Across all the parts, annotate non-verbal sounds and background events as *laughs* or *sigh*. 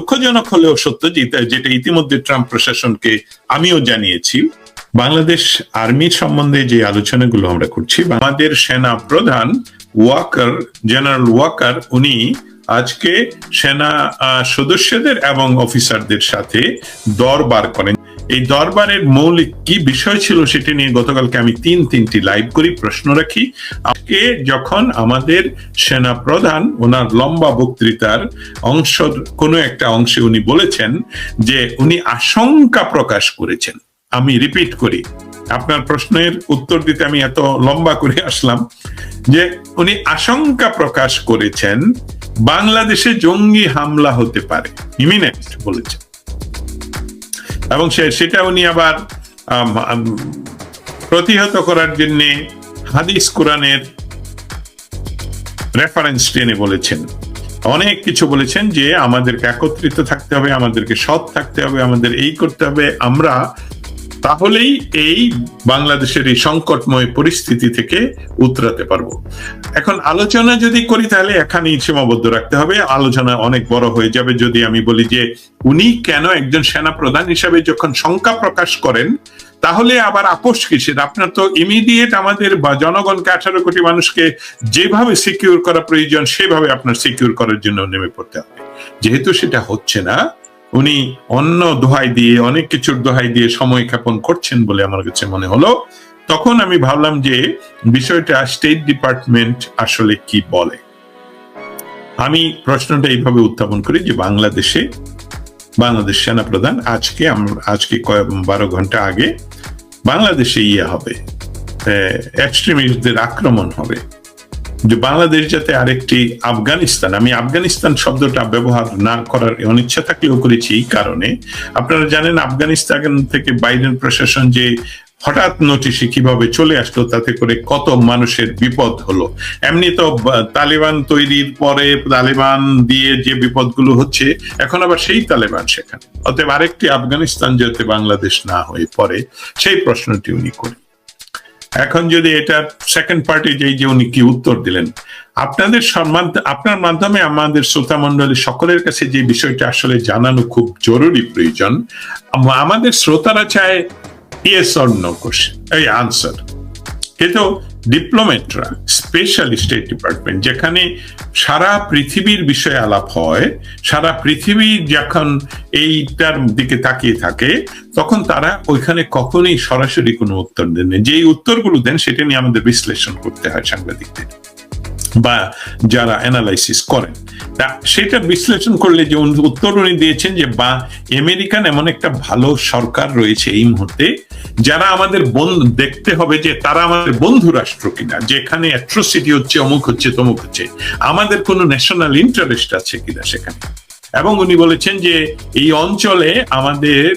দুঃখজনক হলেও সত্য যেটা ইতিমধ্যে ট্রাম্প প্রশাসনকে আমিও জানিয়েছি, বাংলাদেশ আর্মি সম্বন্ধে যে আলোচনাগুলো আমরা করছি আমাদের সেনা প্রধান ওয়াকার, জেনারেল ওয়াকার, উনি আজকে সেনা সদস্যদের এবং অফিসারদের সাথে দরবার করেন। এই দরবারের মৌলিক কি বিষয় ছিল সেটা নিয়ে গতকালকে আমি তিন তিনটি লাইভ করি, প্রশ্ন রাখি। আজকে যখন আমাদের সেনা প্রধান ওনার লম্বা বক্তৃতার অংশ, কোনো একটা অংশে উনি বলেছেন যে উনি আশঙ্কা প্রকাশ করেছেন। আমি রিপিট করি, আপনার প্রশ্নের উত্তর দিতে আমি এত লম্বা করে আসলাম যে উনি আশঙ্কা প্রকাশ করেছেন, বাংলাদেশে জঙ্গি হামলা হতে পারে। ইমিনেন্ট বলেছেন। এবং সেটা উনি আবার প্রতিহত করার জন্য হাদিস কোরআনের রেফারেন্স টেনে বলেছেন। অনেক কিছু বলেছেন যে আমাদেরকে একত্রিত থাকতে হবে, আমাদেরকে সৎ থাকতে হবে, আমাদের এই করতে হবে। আমরা তাহলেই এই বাংলাদেশের এই সংকটময় পরিস্থিতি থেকে উতরাতে পারব। এখন আলোচনা যদি করি তাহলে এখানেই সীমাবদ্ধ রাখতে হবে। আলোচনা অনেক বড় হয়ে যাবে যদি আমি বলি যে উনি কেন একজন সেনা প্রধান হিসাবে যখন শঙ্কা প্রকাশ করেন, তাহলে আবার আপোষ কিসের? আপনার তো ইমিডিয়েট আমাদের বা জনগণকে আঠারো কোটি মানুষকে যেভাবে সিকিউর করা প্রয়োজন, সেভাবে আপনার সিকিউর করার জন্য নেমে পড়তে হবে। যেহেতু সেটা হচ্ছে না উনি অন্য দোহাই দিয়ে, অনেক কিছুর দোহাই দিয়ে সময় ক্ষেপণ করছেন বলে আমার কাছে মনে হলো। তখন আমি ভাবলাম যে বিষয়টা স্টেট ডিপার্টমেন্ট আসলে কি বলে। আমি প্রশ্নটা এইভাবে উত্থাপন করি যে বাংলাদেশে, বাংলাদেশ সেনাপ্রধান, আজকে আমরা, আজকে কয়েক, বারো ঘণ্টা আগে বাংলাদেশে ইয়ে হবে এক্সট্রিমিস্টদের আক্রমণ হবে। যে বাংলাদেশ যাতে আরেকটি আফগানিস্তান, আমি আফগানিস্তান শব্দটা ব্যবহার না করার অনিচ্ছা থাকলেও করেছি এই কারণে। আপনারা জানেন আফগানিস্তান থেকে বাইডেন প্রশাসন যে হঠাৎ নোটিশে কীভাবে চলে আসলো, তাতে করে কত মানুষের বিপদ হলো। এমনি তো তালিবান তৈরির পরে তালিবান দিয়ে যে বিপদগুলো হচ্ছে, এখন আবার সেই তালেবান সেখানে। অতএব আরেকটি আফগানিস্তান যাতে বাংলাদেশ না হয়ে পড়ে, সেই প্রশ্নটি উনি করেন। এখন যদি এটা সেকেন্ড পার্টি যে যে উনি কি উত্তর দিলেন, আপনাদের সম্মান, আপনার মাধ্যমে আমাদের শ্রোতা মন্ডলী সকলের কাছে যে বিষয়টা আসলে জানানো খুব জরুরি প্রয়োজন আমাদের শ্রোতারা চায় ইয়েস অর নো কোশ্চেন এই আনসার কিন্তু ডিপ্লোমেটরা স্পেশালি স্টেট ডিপার্টমেন্ট যেখানে সারা পৃথিবীর বিষয়ে আলাপ হয়, সারা পৃথিবী যখন এইটার দিকে তাকিয়ে থাকে, তখন তারা ওইখানে কখনোই সরাসরি কোনো উত্তর দেন যেই উত্তরগুলো দেন, সেটা নিয়ে আমাদের বিশ্লেষণ করতে হয় সাংবাদিকদের। বা যারা অ্যানালাইসিস করেন। তা সেটা বিশ্লেষণ করলে যে উত্তর উনি দিয়েছেন যে, বা আমেরিকান এমন একটা ভালো সরকার রয়েছে এই মুহূর্তে, যারা আমাদের দেখতে হবে যে তারা আমাদের বন্ধু রাষ্ট্র কিনা, যেখানে অ্যাট্রোসিটি হচ্ছে, অমুক হচ্ছে, তমুক হচ্ছে, আমাদের কোনো ন্যাশনাল ইন্টারেস্ট আছে কিনা সেখানে। এবং উনি বলেছেন যে, এই অঞ্চলে আমাদের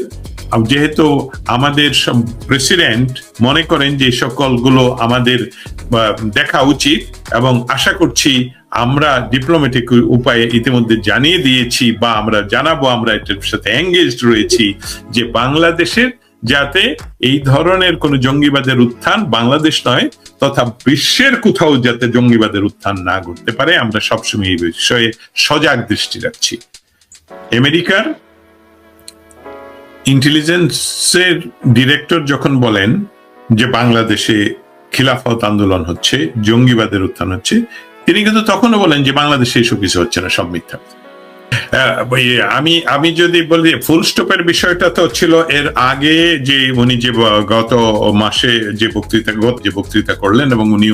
যেহেতু আমাদের প্রেসিডেন্ট মনে করেন যে সকলগুলো আমাদের দেখা উচিত এবং আশা করছি আমরা ডিপ্লোম্যাটিক উপায়ে ইতিমধ্যে জানিয়ে দিয়েছি বা আমরা জানাব, আমরা এটার সাথে এঙ্গেজড রয়েছি যে বাংলাদেশের যাতে এই ধরনের কোন জঙ্গিবাদের উত্থান বাংলাদেশ নয়, তথা বিশ্বের কোথাও যাতে জঙ্গিবাদের উত্থান না ঘটতে পারে, আমরা সবসময় এই বিষয়ে সজাগ দৃষ্টি রাখছি। আমেরিকার ইন্টেলিজেন্সের ডিরেক্টর যখন বলেন যে বাংলাদেশে খিলাফত আন্দোলন হচ্ছে, জঙ্গিবাদের উত্থান হচ্ছে, তিনি কিন্তু তখনও বলেন যে বাংলাদেশে এসব কিছু হচ্ছে না, সব মিথ্যা। আমি আমি যদি বলি ফুল স্টপের বিষয়টা তো ছিল এর আগে যে উনি যে গত মাসে যে বক্তৃতা, গত যে বক্তৃতা করলেন এবং উনি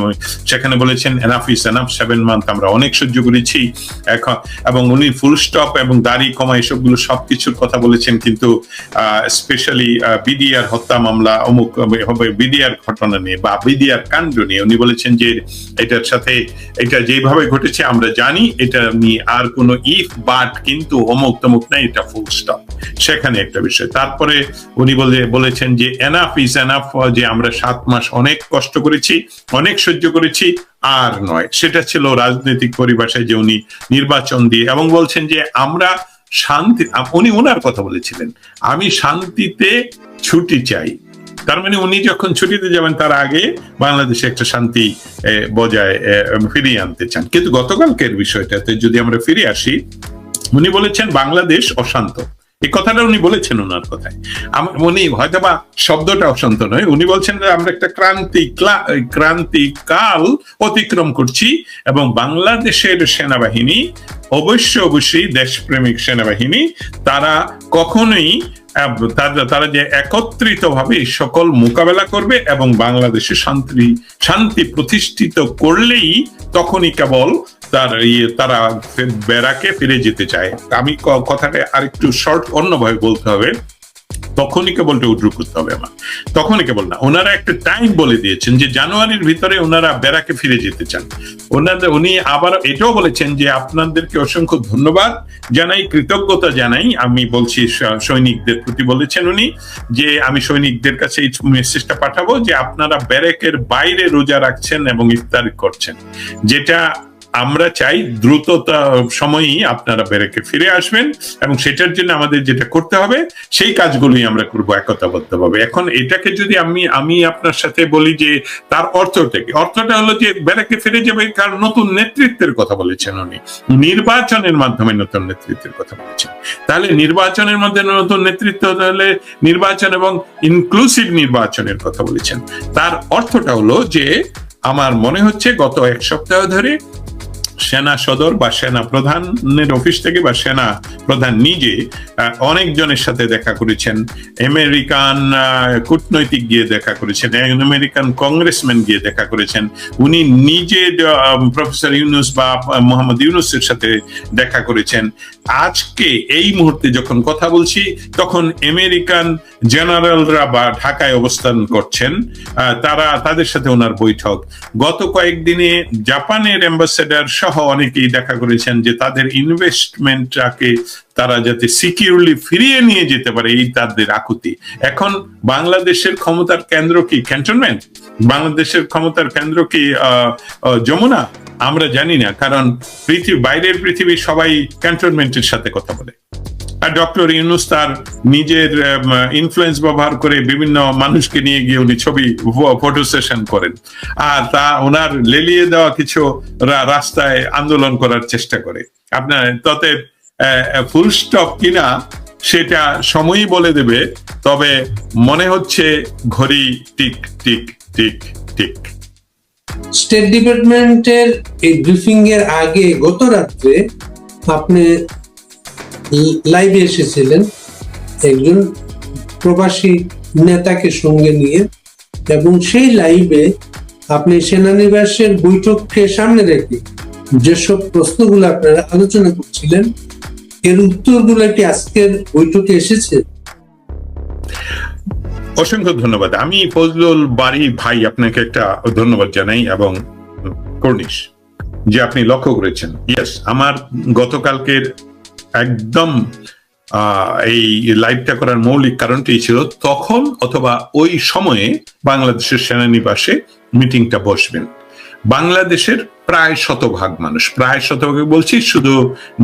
সেখানে বলেছেন enough is enough seven month আমরা অনেক সহ্য করেছি, এখন, এবং উনি ফুল স্টপ এবং দাড়ি কমা এসবগুলো সবকিছুর কথা বলেছেন, কিন্তু স্পেশালি বিডিআর হত্যা মামলা, অমুক হবে বিডিআর ঘটনা নিয়ে বা বিডিআর কাণ্ড নিয়ে উনি বলেছেন যে এটার সাথে, এটা যেভাবে ঘটেছে আমরা জানি, এটা নিয়ে আর কোনো ইফ বাট কিন্তু অমুক তমুক নাই, এটা ফুল স্টপ সেখানে একটা বিষয়। তারপরে উনি বলে, বলেছেন যে এনাফ ইজ এনাফ যে আমরা সাত মাস অনেক কষ্ট করেছি, অনেক সহ্য করেছি, আর নয়। সেটা ছিল রাজনৈতিক পরিভাষায় যে উনি নির্বাচন দিয়ে, এবং বলছেন যে, আমরা শান্তি উনি ওনার কথা বলেছিলেন, আমি শান্তিতে ছুটি চাই। তার মানে উনি যখন ছুটিতে যাবেন, তার আগে বাংলাদেশে একটা শান্তি বজায় ফিরিয়ে আনতে চান। কিন্তু গতকালকের বিষয়টাতে যদি আমরা ফিরে আসি উনি বলেছেন বাংলাদেশ অশান্ত। এই কথাটা উনি বলেছেন ওনার কথায়। আম- উনি হয়তোবা শব্দটা অশান্ত নয়, উনি বলছেন যে আমরা একটা ক্রান্তি ক্রান্তিকাল ক্রান্তি কাল অতিক্রম করছি এবং বাংলাদেশের সেনাবাহিনী অবশ্য অবশ্যই দেশপ্রেমিক সেনাবাহিনী, তারা কখনোই তারা তারা যে একত্রিত ভাবে সকল মোকাবেলা করবে এবং বাংলাদেশে শান্তি শান্তি প্রতিষ্ঠিত করলেই তখনই কেবল তার ইয়ে তারা বেড়াকে ফিরে যেতে চায়। আমি কথাটা আরেকটু শর্ট অন্যভাবে বলতে হবে। তখনই কেবল উদ্রু করতে হবে আমার। তখনই কেবল না, ওনারা একটা টাইম বলে দিয়েছেন যে জানুয়ারির ভিতরে ওনারা ব্যারাকে ফিরে যেতে চান। ওনাদের, উনি আবার এটাও বলেছেন যে আপনাদেরকে অসংখ্য ধন্যবাদ জানাই, কৃতজ্ঞতা জানাই। আমি বলছি সৈনিকদের প্রতি বলেছেন উনি যে আমি সৈনিকদের কাছে এই মেসেজটা পাঠাবো যে আপনারা ব্যারেকের বাইরে রোজা রাখছেন এবং ইফতার করছেন। যেটা আমরা চাই দ্রুততা সময়ই আপনারা ব্যারেকে ফিরে আসবেন এবং সেটার জন্য আমাদের যেটা করতে হবে, সেই কাজগুলোই আমরা করব একতাবদ্ধভাবে। এখন এটাকে যদি আমি আমি আপনার সাথে বলি যে তার অর্থটা কি? অর্থটা হলো যে ব্যারাকে ফিরে যাবে কারণ নতুন নেতৃত্বের কথা বলেছেন উনি। নির্বাচনের মাধ্যমে নতুন নেতৃত্বের কথা বলেছেন। তাহলে নির্বাচনের মধ্যে নতুন নেতৃত্ব তাহলে নির্বাচন এবং ইনক্লুসিভ নির্বাচনের কথা বলেছেন। তার অর্থটা হলো যে, আমার মনে হচ্ছে গত এক সপ্তাহ ধরে সেনা সদর বা সেনা প্রধানের অফিস থেকে বা সেনা প্রধান নিজে অনেক অনেকজনের সাথে দেখা করেছেন। আমেরিকান কূটনৈতিক গিয়ে দেখা করেছেন, আমেরিকান কংগ্রেসম্যান গিয়ে দেখা করেছেন। উনি নিজে প্রফেসর ইউনুস বা মোহাম্মদ ইউনুসের সাথে দেখা করেছেন। আজকে এই মুহূর্তে যখন কথা বলছি, তখন আমেরিকান জেনারেলরা বা ঢাকায় অবস্থান করছেন তারা তাদের সাথে ওনার বৈঠক। গত কয়েকদিনে জাপানের অ্যাম্বাসেডার সহ অনেকেই দেখা করেছেন যে তাদের ইনভেস্টমেন্টটাকে তারা যাতে সিকিউরলি ফিরিয়ে নিয়ে যেতে পারে, এই তাদের আকুতি। এখন বাংলাদেশের ক্ষমতার কেন্দ্র কি? ক্যান্টনমেন্ট বাংলাদেশের ক্ষমতার কেন্দ্র কি যমুনা? আমরা জানি না, কারণ পৃথিবী, বাইরের পৃথিবী সবাই ক্যান্টনমেন্টের সাথে কথা বলে। আর ডক্টর ইউনুস তার নিজের ইনফ্লুয়েন্স ব্যবহার করে বিভিন্ন মানুষকে নিয়ে গিয়ে উনি ছবি ফটো সেশন করেন। আর তা ওনার লেলিয়ে দেওয়া কিছু রাস্তায় আন্দোলন করার চেষ্টা করে। আপনার তাতে ফুল স্টপ কিনা, সেটা সময়ই বলে দেবে, তবে মনে হচ্ছে ঘড়ি tick tick tick tick. State ডিপার্টমেন্টের এই ব্রিফিং এর আগে গত রাত্রে আপনি লাইভে এসেছিলেন একজন প্রবাসী নেতাকে সঙ্গে নিয়ে এবং সেই লাইভে আপনি সেনানিবাসের বৈঠককে সামনে রেখে যেসব প্রশ্নগুলো আপনারা আলোচনা করছিলেন, এর উত্তরগুলো কি আজকের বৈঠকে এসেছে? অসংখ্য ধন্যবাদ। আমি ফজলুল বাড়ি ভাই আপনাকে একটা ধন্যবাদ জানাই এবং কর্নিশ, যে আপনি লক্ষ্য করেছেন। ইয়েস আমার গতকালকের একদম এই লাইভটা করার মৌলিক কারণটি ছিল তখন অথবা ওই সময়ে বাংলাদেশের সেনানিবাসে মিটিংটা বসবেন। বাংলাদেশের প্রায় শতভাগ মানুষ, প্রায় শতভাগ বলছি শুধু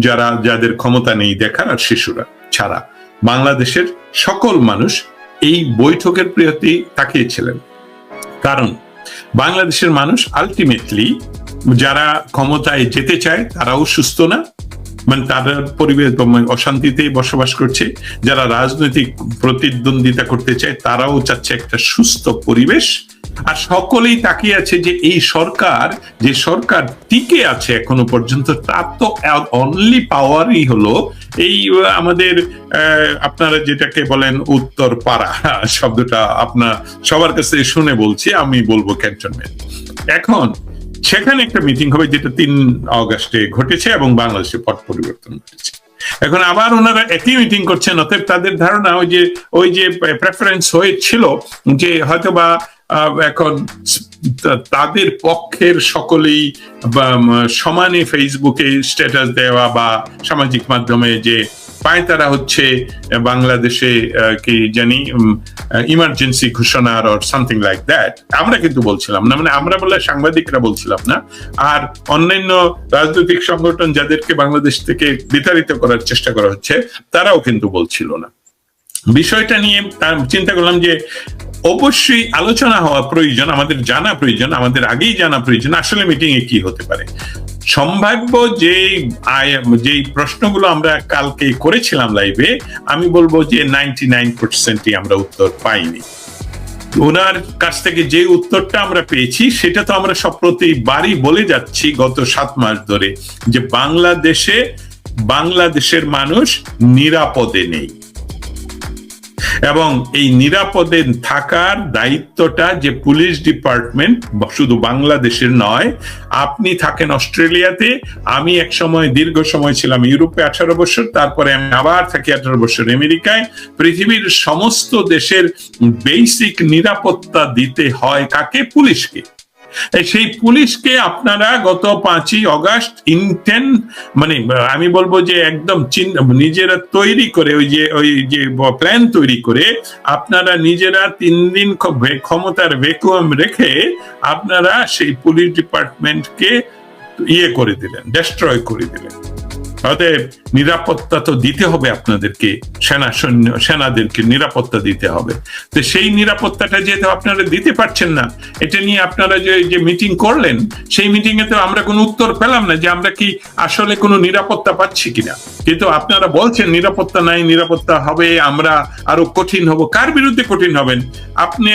যারা, যাদের ক্ষমতা নেই দেখার আর শিশুরা ছাড়া। বাংলাদেশের সকল মানুষ এই বৈঠকের প্রতি তাকিয়েছিলেন। কারণ বাংলাদেশের মানুষ আলটিমেটলি যারা ক্ষমতায় যেতে চায়, তারাও সুস্থ না। মানে তাদের পরিবেশ অশান্তিতে বসবাস করছে। যারা রাজনৈতিক প্রতিদ্বন্দ্বিতা করতে চায়, তারাও চাচ্ছে একটা সুস্থ পরিবেশ। আর সকলেই তাকিয়ে আছে যে এই সরকার যে সরকার টিকে আছে এখনও পর্যন্ত তার তো অনলি পাওয়ারই হলো এই আমাদের আপনারা যেটাকে বলেন উত্তর পাড়া *laughs* শব্দটা আপনার সবার কাছে শুনে বলছি আমি বলব ক্যান্টনমেন্ট। এখন সেখানে একটা মিটিং হবে যেটা তিন অগস্টে ঘটেছে এবং বাংলাদেশে পট পরিবর্তন ঘটেছে। এখন আবার ওনারা একই মিটিং করছেন অতএব তাদের ধারণা ওই যে ওই যে প্রেফারেন্স হয়েছিল যে হয়তোবা আহ, এখন তাদের পক্ষের সকলেই সমানে ফেসবুকে স্ট্যাটাস দেওয়া বা সামাজিক মাধ্যমে যে পায়তারা হচ্ছে বাংলাদেশে কি জানি ইমার্জেন্সি ঘোষণার অর সামথিং লাইক দ্যাট আমরা কিন্তু বলছিলাম না মানে আমরা বলে সাংবাদিকরা বলছিলাম না। আর অন্যান্য রাজনৈতিক সংগঠন যাদেরকে বাংলাদেশ থেকে বিতাড়িত করার চেষ্টা করা হচ্ছে, তারাও কিন্তু বলছিল না। বিষয়টা নিয়ে চিন্তা করলাম যে অবশ্যই আলোচনা হওয়া প্রয়োজন, আমাদের জানা প্রয়োজন, আমাদের আগেই জানা প্রয়োজন, আসলে মিটিং এ কি হতে পারে। সম্ভাব্য যে যেই প্রশ্নগুলো আমরা কালকে করেছিলাম লাইভে আমি বলব যে নাইনটি নাইন পার্সেন্টই আমরা উত্তর পাইনি। ওনার কাছ থেকে যে উত্তরটা আমরা পেয়েছি, সেটা তো আমরা সব বাড়ি বলে যাচ্ছি গত সাত মাস ধরে, যে বাংলাদেশে, বাংলাদেশের মানুষ নিরাপদে নেই। এবং এই নিরাপদে থাকার দায়িত্বটা যে পুলিশ ডিপার্টমেন্ট শুধু বাংলাদেশের নয়, আপনি থাকেন অস্ট্রেলিয়াতে, আমি এক সময় দীর্ঘ সময় ছিলাম ইউরোপে আঠারো বছর, তারপরে আমি আবার থাকি আঠারো বছর আমেরিকায়। পৃথিবীর সমস্ত দেশের বেসিক নিরাপত্তা দিতে হয় কাকে? পুলিশকে। সেই পুলিশকে আপনারা গত পাঁচই অগাস্ট ইন্টেন মানে আমি বলব যে একদম নিজেরা তৈরি করে, ওই যে ওই যে প্ল্যান তৈরি করে, আপনারা নিজেরা তিন দিন ক্ষমতার ভেকুয়াম রেখে আপনারা সেই পুলিশ ডিপার্টমেন্টকে ইয়ে করে দিলেন ডেস্ট্রয় করে দিলেন। অতএব নিরাপত্তা তো দিতে হবে আপনাদেরকে, সেনা সৈন্য, সেনাদেরকে নিরাপত্তা দিতে হবে। তো সেই নিরাপত্তাটা যেহেতু আপনারা দিতে পারছেন না, এটা নিয়ে আপনারা যে যে মিটিং করলেন, সেই মিটিং এ তো আমরা কোনো উত্তর পেলাম না যে আমরা কি আসলে কোনো নিরাপত্তা পাচ্ছি কিনা। কিন্তু আপনারা বলছেন নিরাপত্তা নাই, নিরাপত্তা হবে, আমরা আরও কঠিন হব। কার বিরুদ্ধে কঠিন হবেন? আপনি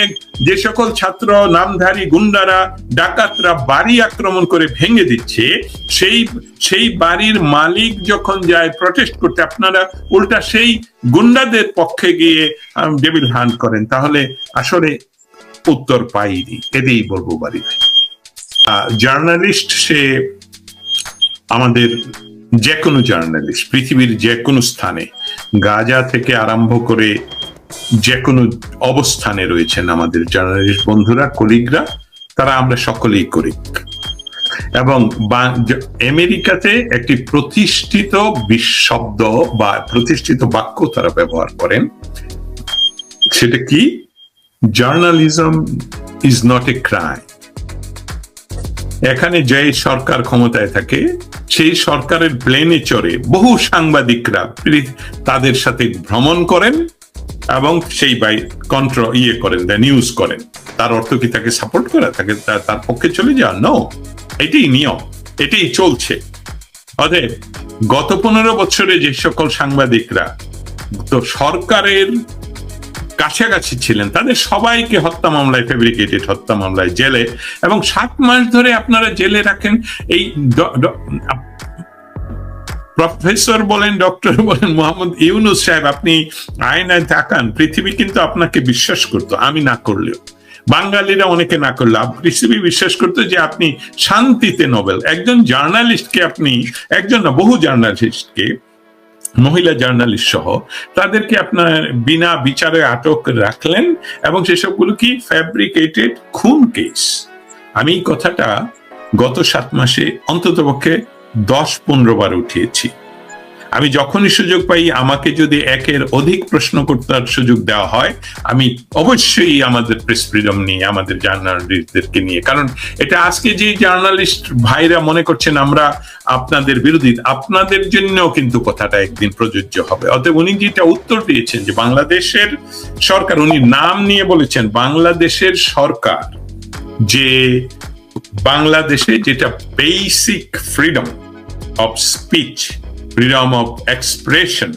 যে সকল ছাত্র, নামধারী, গুন্ডারা, ডাকাতরা বাড়ি আক্রমণ করে ভেঙে দিচ্ছে, সেই সেই বাড়ির মালিক যখন যায় প্রটেস্ট করতে, আপনারা উল্টা সেই গুন্ডাদের পক্ষে গিয়ে ডেবিল হান্ট করেন। তাহলে আসলে উত্তর পাইনি। এতেই বলব বাড়ি জার্নালিস্ট সে আমাদের যে কোনো জার্নালিস্ট পৃথিবীর যে কোনো স্থানে, গাজা থেকে আরম্ভ করে যে কোনো অবস্থানে রয়েছেন আমাদের জার্নালিস্ট বন্ধুরা কলিগরা তারা আমরা সকলেই করি এবং আমেরিকাতে একটি প্রতিষ্ঠিত শব্দ বা প্রতিষ্ঠিত বাক্য তারা ব্যবহার করেন। সেটা কি? Journalism is not a crime এখানে যে সরকার ক্ষমতায় থাকে, সেই সরকারের প্লেনে চড়ে বহু সাংবাদিকরা তাদের সাথে ভ্রমণ করেন এবং সেই বাই কন্ট্রো ইয়ে করেন নিউজ করেন। তার অর্থ কি তাকে সাপোর্ট করা? তাকে তার পক্ষে চলে যাওয়া? নো এটাই নিয়ম, এটাই চলছে। অতএব গত পনেরো বছরে যে সকল সাংবাদিকরা তো সরকারের কাছাকাছি ছিলেন, তাদের সবাইকে হত্যা মামলায় ফেব্রিকেটেড হত্যা মামলায় জেলে এবং সাত মাস ধরে আপনারা জেলে রাখেন। এই প্রফেসর বলেন, ডক্টর বলেন, মোহাম্মদ ইউনুস সাহেব, আপনি আয়নায় তাকান, পৃথিবী কিন্তু আপনাকে বিশ্বাস করতো, আমি না করলেও। বাঙালিরা অনেকে না করলে পৃথিবী বিশ্বাস করতো যে আপনি শান্তিতে নোবেল। একজন জার্নালিস্টকে আপনি একজন না, বহু জার্নালিস্টকে, মহিলা জার্নালিস্ট সহ, তাদেরকে আপনার বিনা বিচারে আটক রাখলেন এবং সেসবগুলো কি? ফ্যাব্রিকেটেড খুন কেস আমি কথাটা গত সাত মাসে অন্ততপক্ষে দশ পনেরো বার উঠিয়েছি। আমি যখনই সুযোগ পাই, আমাকে যদি একের অধিক প্রশ্ন করতে সুযোগ দেওয়া হয়, আমি অবশ্যই আমাদের প্রেস ফ্রিডম নিয়ে, আমাদের জার্নালিস্টদেরকে নিয়ে। কারণ এটা আজকে যে জার্নালিস্ট ভাইরা মনে করছেন আমরা আপনাদের বিরোধী, আপনাদের জন্য কিন্তু কথাটা একদিন প্রযোজ্য হবে। অতএব উনি যেটা উত্তর দিয়েছেন যে বাংলাদেশের সরকার, উনি নাম নিয়ে বলেছেন, বাংলাদেশের সরকার যে বাংলাদেশে যেটা basic freedom of speech freedom of expression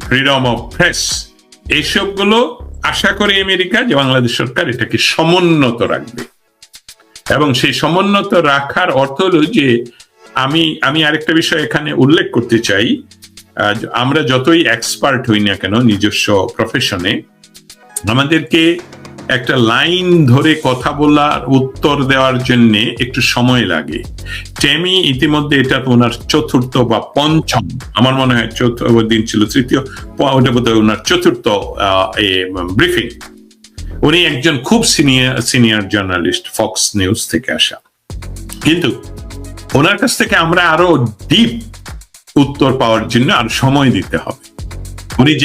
freedom of press এইসবগুলো আশা করি আমেরিকা যে বাংলাদেশ সরকার এটাকে সমুন্নত রাখবে। এবং সেই সমুন্নত রাখার অর্থ হলো যে আমি আমি আরেকটা বিষয় এখানে উল্লেখ করতে চাই আমরা যতই এক্সপার্ট হই না কেন নিজস্ব প্রফেশনে আমাদেরকে একটা লাইন ধরে কথা বলার উত্তর দেওয়ার জন্য একটু সময় লাগে। টেমি ইতিমধ্যে এটা ওনার চতুর্থ বা পঞ্চম, আমার মনে হয় চতুর্থ দিন ছিল তৃতীয় ওটা বোধ ওনার চতুর্থ ব্রিফিং উনি একজন খুব senior senior journalist Fox News থেকে আসা। কিন্তু ওনার কাছ থেকে আমরা আরও ডিপ উত্তর পাওয়ার জন্য আর সময় দিতে হবে।